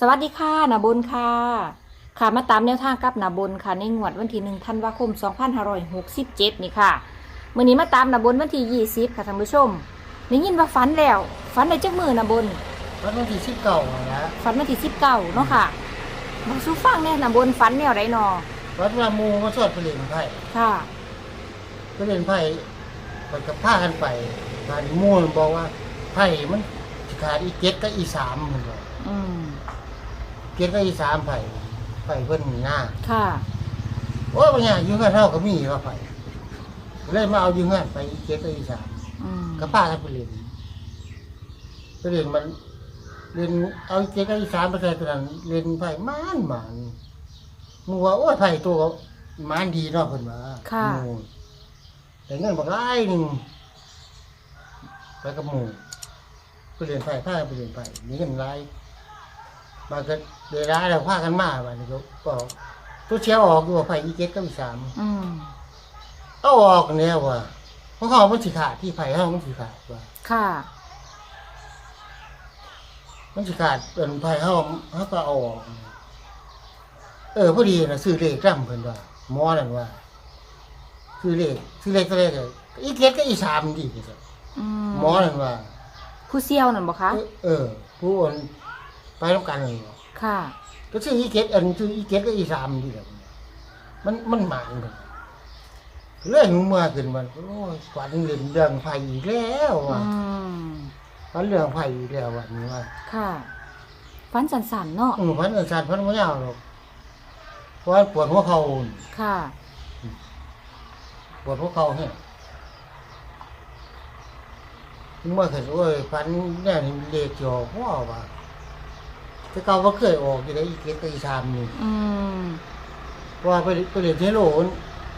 สวัสดีค่ะนาบุญค่ะ ค่ะมาตามแนวทางกับนาบุญค่ะ ในงวดวันที่หนึ่งธันวาคม2567 นี่ค่ะมื่อนี้มาตามนาบุญวันที่ 20 ค่ะท่านผู้ชมได้ยินว่าฝันแล้วฝันในจักมือนาบุญวันวันที่สิบเก้านะฝันวันที่19เนาะค่ะมาสู้ฟังแน่นาบุญฝันแนวไรนอวันว่าหมูมาสวดไปเล่นไพ่ค่ะไปเล่นไพ่ไปกับผ้ากันไปงานหมูมันบอกว่าไพ่มันสิขาดอีเจ็ดกับอีสามมันบอกอืม เจ็ดกับอีสามไผ่ไผ่เพิ่นมีหน้าค่ะ โอ้ยบางอย่างอยืงเงินเท่าก็มีว่าไผ่เลยมาเอาอยืงเงินไปอีเจ็ดกับอีสามอืมกับผ้ากันไปเล่นไปเล่นมันเล่นเอาอีเจ็ดกับอีสามไปใส่ตัวนั้นเล่นไพ่มานหมันหมูว่าโอ้ยไผ่ตัวก็มานดีเนาะเพิ่นว่าค่ะ หมู่แต่เงินบอกไล่หนึ่งไปกับหมูไปเรียนไผ่ผ้าไปเรียนไผ่มีเงินไล่มาก็ เดี๋ยวร้ายแล้วพากันมาบ้านนี้ก็บอกตัวเชียวออกอยู่ว่าไผ่อีเจ็ดก็อีสามอืมเอาออกแนวว่ะเพราะเขามันสิขาดที่ไผ่เขามันสิขาดว่าค่ะ มันสิขาดเป็นไผ่เขาเขาก็เอาออก เออพอดีนะซื้อเลขร่ำเพิ่นว่าหมอนั่นว่าซื้อเลขซื้อเลขก็เลขเลยอีเจ็ดก็อีสามดีเพิ่นว่าอืมหมอนั่นว่า ผู้เซี่ยวนั่นบ่คะ เออเออผู้โอนไปต้องการเลย ค่ะ ก็ชื่ออีเกตอันชื่ออีเกตก็อีสามดีแบบมันมันหมานเลยเรื่องเมื่อขึ้นมันโอ้ยฝันเรื่องเรื่องไผ่อีกแล้วว่ะอืมฝันเรื่องไผ่อีกแล้ววันนี้ว่าค่ะฝันสันๆเนาะ อืมฝันอันสารฝันไม่ยาวหรอกเพราะว่าปวดหัวเข่าค่ะ ปวดหัวเข่าเนี่ยเมื่อขึ้นโอ้ยฝันแน่นี่เล็กจอกว่าว่ะ แต่เก่าว่าเคยออกอยู่ในอีเกตก็อีสามนี่อืมเพราะว่าไปไปเรียนเทโลมัน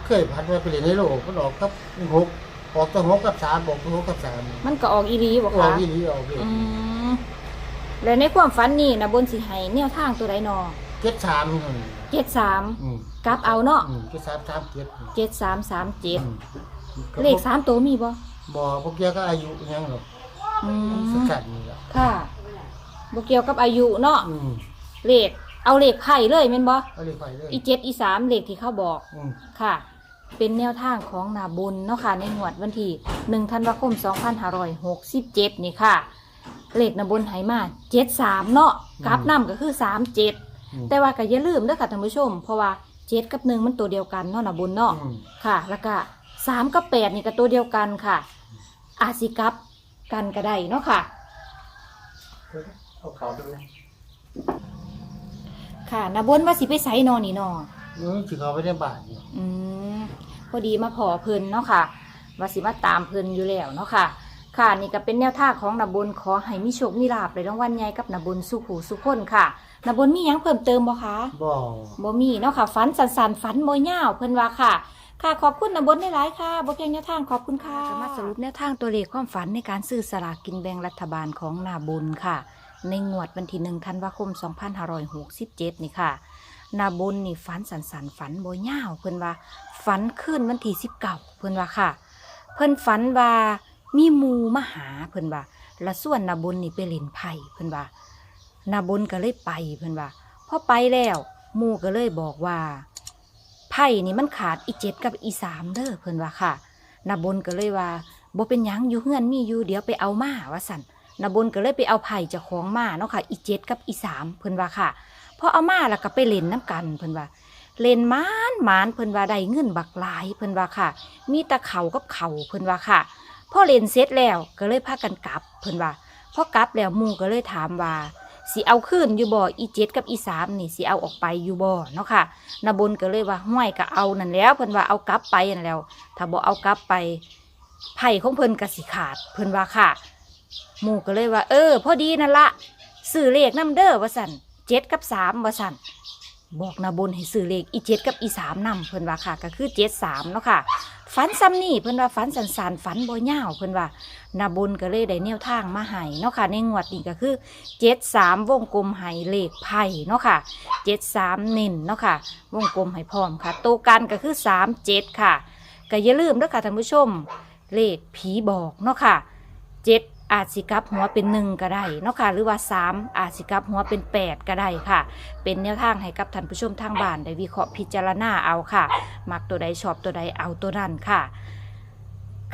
เคยพัดว่าไปเรียนเทโลมันออกกับหกออกตัวหกกับสามออกตัวหกกับสามมันก็ออกอีรีบ่ออคะกที่นี้ออกเอืมแล้วในความฝันนี่นะบนสิให้แนวทางตัวใดนอเจ็ดสามเท่านั้นเจ็ดสามอืมกลับเอาเนาะอืมเจ็ดสามสามเจ็ดเจ็ดสามสามเจ็ดอืมเลขสามตัวมีบ่บ่พวกเกี้ยก็อายุยังหรอกอืมสกัดนี่แหละค่ะ บ่เกี่ยวกับอายุเนาะอืมเลขเอาเลขไข่เลยแม่นบ่เอาเลยไปเลยอีเจ็ดอีสามเลขที่เขาบอก อืมค่ะ เป็นแนวทางของนาบุญเนาะค่ะในงวดวันที่1ธันวาคม 2567 นี่ค่ะ เลขนาบุญไหมา73 เนาะกราฟนำก็คือ 37 อืมแต่ว่าก็อย่าลืมเด้อค่ะท่านผู้ชม เพราะว่า 7 กับ 1 มันตัวเดียวกันเนาะนาบุญเนาะ อืมค่ะ แล้วก็3กับ 8 นี่ก็ตัวเดียวกันค่ะ อาจสิกลับกันก็ได้เนาะค่ะ เอาเขาดูนะค่ะนาบุญว่าสิไปไสนอนี่นอนี่ถือเขาไปในบ้านนี่อืมพอดีมาพอเพิ่นเนาะค่ะว่าสิมาตามเพิ่นอยู่แล้วเนาะค่ะ ค่ะนี่ก็เป็นแนวทางของนบุญขอให้มีโชคมีลาภในรางวัลใหญ่กับนบุญสุขหูสุขคนค่ะนบุญมีหยังเพิ่มเติมบ่คะ บ่บ่มีเนาะค่ะฝันสันๆฝันบ่ยาวเพิ่นว่าค่ะ ค่ะขอบคุณนบุญหลายๆค่ะบ่เพียงแนวทางขอบคุณค่ะจะมาสรุปแนวทางตัวเลขความฝันในการซื้อสลากกินแบ่งรัฐบาลของนาบุญค่ะ ในงวดวันที่1ธันวาคม 2567 นี่ค่ะ นาบุญนี่ฝันสันสันฝันโบยาวเพิ่อนว่าฝันขึ้นวันที่สิบเก้าเพิ่อนว่าค่ะ เพิ่อนฝันว่ามีมูมาหาเพิ่อนว่าและส่วนนาบุญนี่ไปเล่นไพ่เพิ่อนว่านาบุญก็เลยไปเพิ่อนว่าพอไปแล้วมูก็เลยบอกว่าไพ่นี่มันขาดอีเจ็ดกับอีสามเด้อเพิ่อนว่าค่ะนาบุญก็เลยว่าโบเป็นยังอยู่เฮือนมีอยู่เดี๋ยวไปเอามาว่าสั่นาบุญก็เลยไปเอาไผ่จ้าของมาเนาะค่ะ อีเจ็ดกับอีสามเพิ่นว่าค่ะพอเอามาแล้วก็ไปเล่นน้ำกันเพิ่นว่า เล่นหมานหมานเพิ่นว่าได้เงินบักหลายเพิ่นว่าค่ะ มีตะเขากับเขาเพิ่นว่าค่ะพอเล่นเสร็จแล้วก็เลยพากันกลับเพิ่นว่าพอกลับแล้วมูก็เลยถามว่าสิเอาคืนอยู่บ่ออีเจ็ดกับอีสามนี่สิเอาออกไปอยู่บ่เนาะค่ะนาบนก็เลยว่าห้วยก็เอานั่นแล้วเพิ่นว่าเอากลับไปนั่นแล้ว ถ้าบ่เอากลับไปไผ่ของเพิ่นก็สิขาดเพิ่นว่าค่ะ หมู่ก็เลยว่า เออ พอดีนั่นละซื้อเลขน้ำเด้อว่าสันเจ็ดกับสามว่าสันบอกนาบนให้ซื้อเลขอีเจ็ดกับอีสามนำเพิ่นว่าค่ะ ก็คือเจ็ดสามเนาะค่ะฝันซ้ำนี่เพิ่นว่าฝันสันสานฝันบ่ยาวเพิ่นว่านาบนก็เลยได้แนวทางมาให้เนาะค่ะ ในงวดนี้ก็คือเจ็ดสามวงกลมให้เลขไพ่เนาะค่ะเจ็ดสามเน้นเนาะค่ะ วงกลมให้พร้อมค่ะตัวกันก็คือสามเจ็ดค่ะก็อย่าลืมเด้อค่ะท่านผู้ชม เลขผีบอกเนาะค่ะเจ็ด อาจสิกลับหัวเป็นหนึ่งก็ได้เนาะค่ะหรือว่า 3 อาจสิกลับหัวเป็น 8 ก็ได้ค่ะ เป็นแนวทางให้กับท่านผู้ชมทางบ้านได้วิเคราะห์พิจารณาเอาค่ะ มักตัวใดชอบตัวใดเอาตัวนั้นค่ะ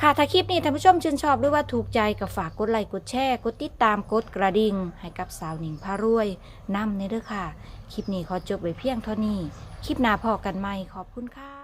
ค่ะถ้าคลิปนี้ท่านผู้ชมชื่นชอบหรือว่าถูกใจก็ฝากกดไลค์กดแชร์กดติดตามกดกระดิ่งให้กับสาวหนิงพารวยนำในเด้อค่ะ คลิปนี้ขอจบไว้เพียงเท่านี้ คลิปหน้าพอกันใหม่ขอบคุณค่ะ